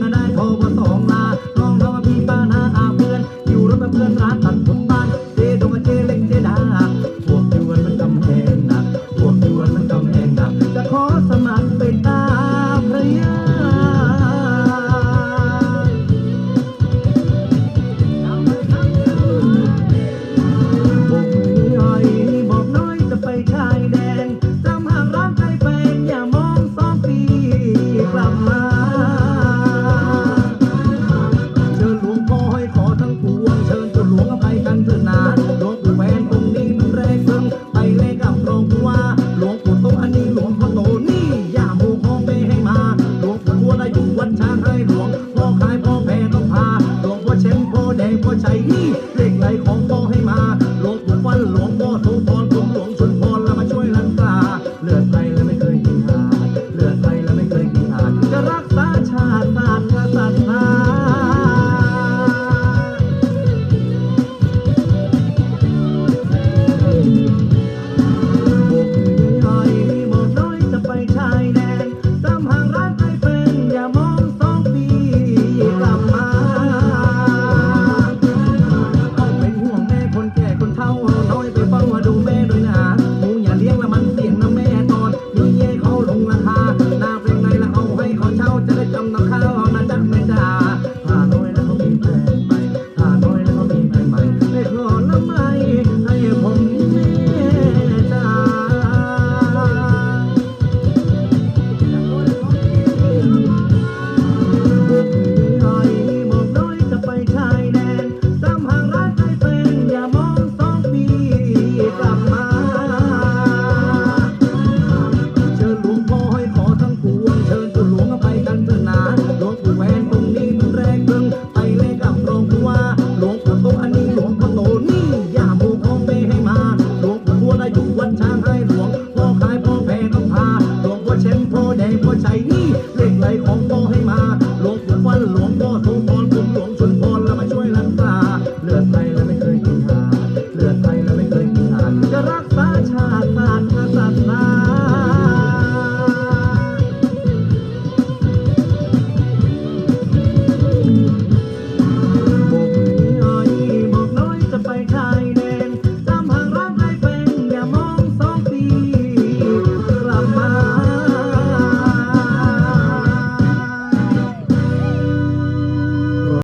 ก็ได้าสองลาน้องเขามีป้านาอาเพื่อนอยู่รถกัเพื่อนร้านตัดผมบ้านเจดกับเจล็กดาพวกยวนมันกำแพงหนักพวกยวนมันกำแพงหนักจะขอสมัครเปตาพระยาผมหน่อยบอกน้อยจะไปชายแดน চাইব চাইনি How